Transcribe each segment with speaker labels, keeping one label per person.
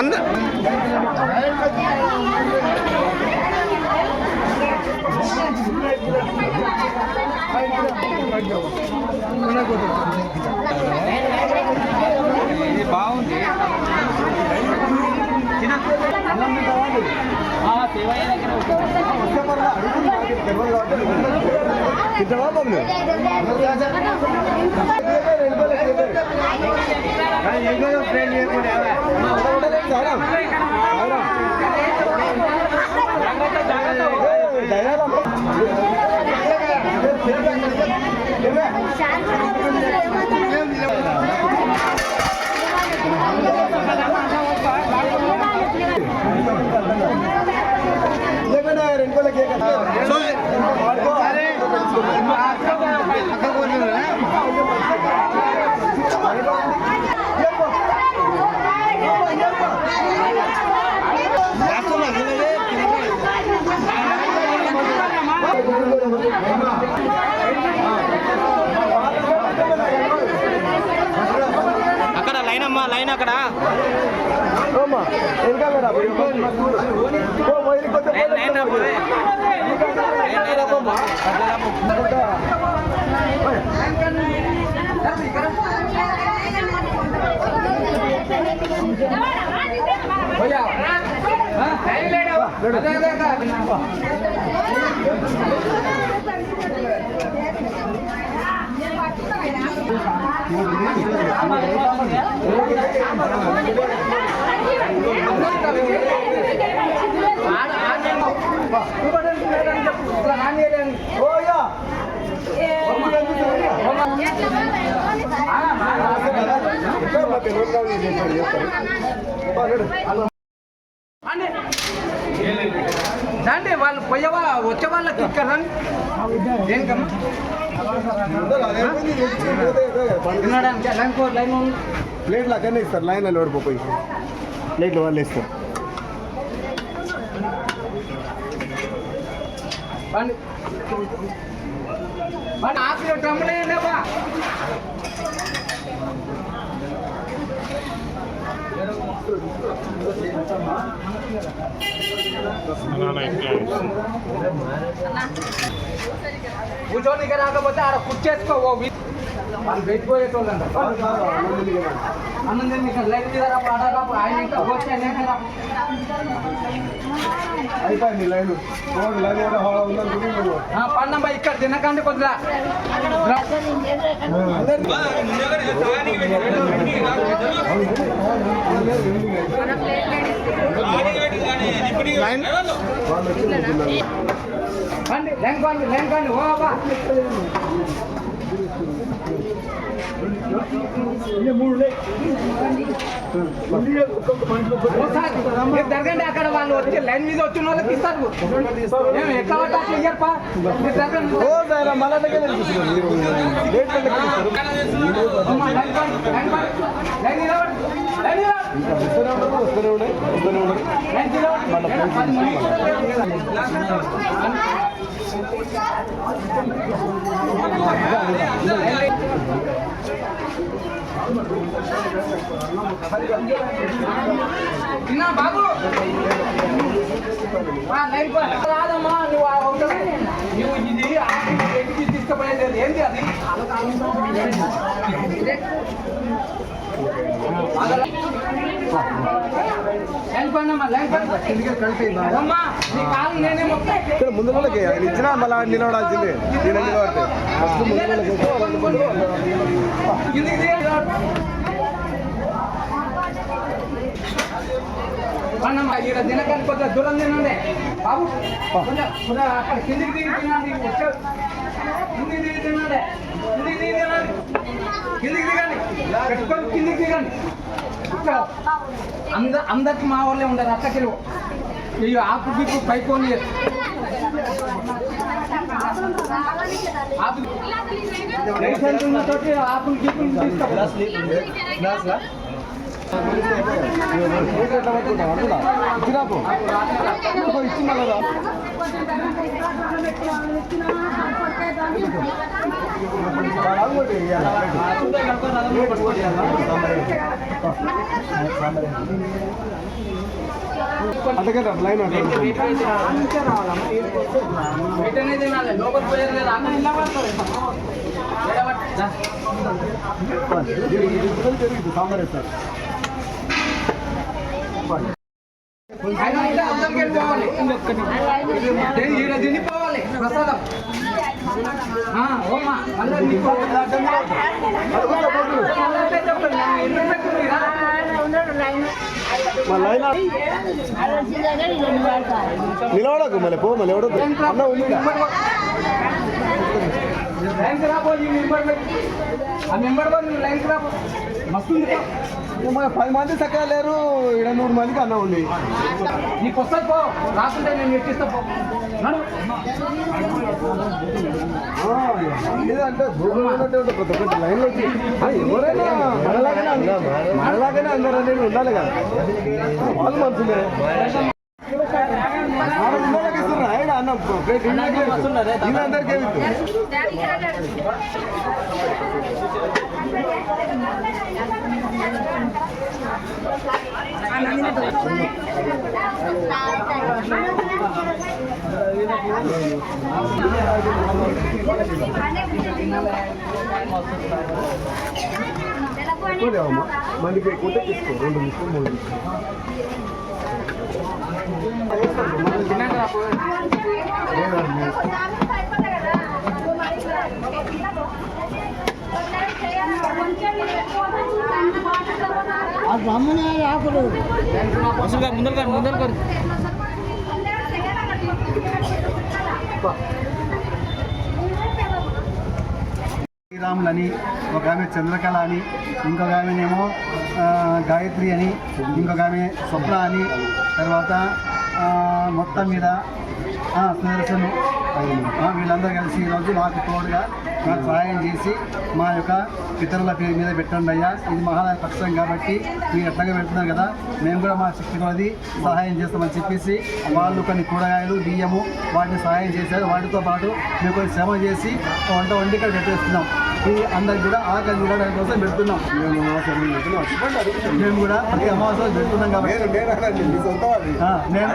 Speaker 1: அந்த Thank you.
Speaker 2: ఇది బాగుంది.
Speaker 1: తింటావా బాబు
Speaker 2: అక్కడ లైన్ అమ్మా లైన్ అక్కడ లైన్ లైన్ అమ్మా. లైన్ లైన్ అమ్మా. రండి వాళ్ళు పోయేవా వచ్చే వాళ్ళకి ఇక్కడ రండి. ఉంది.
Speaker 1: ప్లేట్లు అక్కడనే ఇస్తారు లైన్ అని ఓడిపోయి ప్లేట్లు వాళ్ళు ఇస్తారు.
Speaker 2: ఆకులు కూర్చోనికి రాకపోతే ఆడ కుర్చేసుకో వాళ్ళు పెట్టిపోయేటోళ్ళు అంట అన్నం తిని లైట్ మీద రాపు ఆడ రాపు ఆయన ఇంకా వచ్చే నేను రాపు
Speaker 1: అయిపోయింది లైన్. లైన్ కూడా హాల్ ఉందనుకుని నువ్వు
Speaker 2: ఆ, పన్నమ్మ ఇక్కడ తినకండి కొద్దిగా. రండి లైన్ కండి లైన్ కండి ఓ బాబా జరగండి అక్కడ వాళ్ళు వచ్చి లైన్ మీద వచ్చిన వాళ్ళకి ఇస్తారు ఏం ఎట్లా పట్ట అట్లా ఇయ్యప్పా మీరు జరగండి
Speaker 1: ఓ సార్ మళ్ళా దగ్గర కూర్చున్నారు
Speaker 2: బాబు. రాదమ్మా నువ్వు నువ్వు ఇది ఎక్కి తీసుకుపోయేది ఏంటి అది? లైన్ పండమ్మా లైన్ పండి అమ్మా నీ కాలు నేనే మొత్తం
Speaker 1: ఇక్కడ ముందు వాళ్ళకి ఆయన ఇచ్చినా మళ్ళీ నిలబడాల్సిందే. నిలబడితే ఫస్ట్ ముందు వాళ్ళకి
Speaker 2: కొంచెం దూరం తినండి. బాబు కొంచెం కొంచెం అక్కడ కిందికి దిగి తినండి. కిందికి దిగి తినండి. కిందికి దిగి తినండి. కిందికి దిగండి. కిందికి దిగండి. ఇక్కడ అంద అందరికి మా వాళ్ళే ఉండరు అక్క అయ్యో ఆకు బిక్కు పైకొని ఆకు లైసెన్స్ ఉన్నతోటి ఆకులు గిక్కులు తీసుకో
Speaker 1: ఎట్లా పట్టుకుంటాం రా, లైన్ అట్లా ఉంటుంది.
Speaker 2: వెంటనే తినాలి లోపల పోయేది లేదు అక్కడ ఇలా పడతారు ఏడ పట్టు. దా.
Speaker 1: ఇది- ఇది ఇద్దరు జరిగింది సాంబార్.
Speaker 2: దేని తినిపోవాలి ప్రసాదం. ఓమా మళ్ళీ
Speaker 1: పో మళ్ళీ అన్న ఉంది
Speaker 2: లైన్కి మెంబర్. ఆ మెంబర్ నువ్వు లైన్కి
Speaker 1: పది మంది చక్కగా లేరు ఇక్కడ నూరు మందికి అన్న ఉంది.
Speaker 2: నీకు వస్తుంది పో. రాకుంటే నేను ఎక్కిస్తా పో. లేదంటే
Speaker 1: అంటే వచ్చి ఎవరైనా మనలాగానే అందరూ మనలాగానే అందరూ అనేది ఉండాలి కదా వాళ్ళు మంచులే ఆడ ఉన్నోళ్ళకి ఆయన అన్న ప్లేట్ వీళ్ళందరికీ ఏమి ఇస్తారు? ఎక్కువ తీసుకో రెండు తీసుకో మూడు తీసుకో
Speaker 3: శ్రీరాములని ఒక ఆమె చంద్రకళ అని ఇంకొక ఆమెనేమో గాయత్రి అని ఇంకొక ఆమె స్వప్న అని తర్వాత మొత్తం మీద సుదర్శను వీళ్ళందరూ కలిసి ఈరోజు మాకు తోడుగా మాకు సహాయం చేసి మా యొక్క పితరుల పేరు మీద పెట్టండి అయ్యా. ఇది మహారాజ పక్షం కాబట్టి మీరు ఎట్లాగా పెడుతున్నారు కదా మేము కూడా మా శక్తి కొలది సహాయం చేస్తామని చెప్పేసి వాళ్ళు కొన్ని కూరగాయలు బియ్యము వాటిని సహాయం చేశారు. వాటితో పాటు మేము కొన్ని శ్రమ చేసి వంట వండి ఇక్కడ పెట్టేస్తున్నాం. అందరికి కూడా ఆకలి చూడడానికి కోసం పెడుతున్నాం. మేము కూడా ప్రతి అమావాస్య పెడుతున్నాం కాబట్టి.
Speaker 1: నేను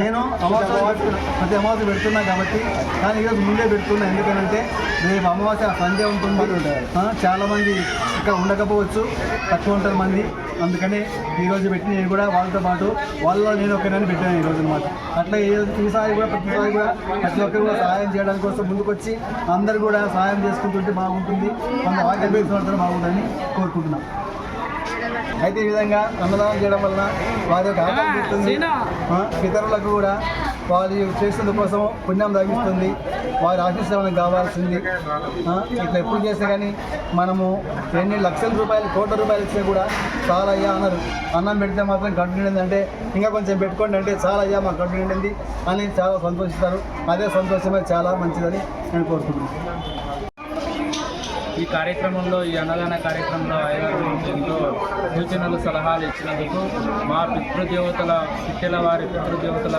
Speaker 1: నేను
Speaker 3: అమావాస్య. ప్రతి అమావాస్య పెడుతున్నా కాబట్టి కానీ ఈరోజు ముందే పెడుతున్నా. ఎందుకంటే రేపు అమావాస్య సండే ఉంటుంది. చాలా మంది ఇక్కడ ఉండకపోవచ్చు. తక్కువ ఉంటారు మంది. అందుకని ఈరోజు పెట్టి నేను కూడా వాళ్ళతో పాటు వాళ్ళలో నేను ఒకరిని పెట్టాను ఈరోజు అనమాట అట్లా ఈసారి కూడా ప్రతిసారి కూడా ప్రతి ఒక్కరు కూడా సహాయం చేయడానికి కోసం ముందుకొచ్చి అందరు కూడా సహాయం చేసుకుంటుంటే బాగుంటుంది. కొంత వాక్యం వేసుకుంటే బాగుంటుందని కోరుకుంటున్నాం. అయితే ఈ విధంగా అన్నదానం చేయడం వలన వారి యొక్క ఆకలి తీరుతుంది. ఆ, ఇతరులకు కూడా వారి చేసిన కోసం పుణ్యం తగ్గిస్తుంది వారి ఆశీస్సులను కావాల్సింది. ఇట్లా ఎప్పుడు చేస్తే కానీ మనము ఎన్ని లక్షల రూపాయలు కోట్ల రూపాయలు ఇచ్చినా కూడా చాలా అయ్యా అన్నారు. అన్నం పెడితే మాత్రం కడుపు అంటే ఇంకా కొంచెం పెట్టుకోండి అంటే చాలా అయ్యా మాకు కడుపు నిండింది అని చాలా సంతోషిస్తారు. అదే సంతోషమే చాలా మంచిదని నేను కోరుకుంటున్నాను.
Speaker 4: ఈ కార్యక్రమంలో ఈ అన్నదాన కార్యక్రమంలో ఎంతో సూచనలు సలహాలు ఇచ్చినందుకు మా పితృదేవతల పిట్టెల వారి పితృదేవతల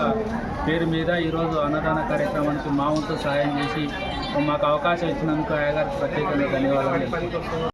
Speaker 4: పేరు మీద ఈరోజు అన్నదాన కార్యక్రమానికి మా వంతు సహాయం చేసి మాకు అవకాశం ఇచ్చినందుకు అయ్యగారికి ప్రత్యేకంగా ధన్యవాదాలు.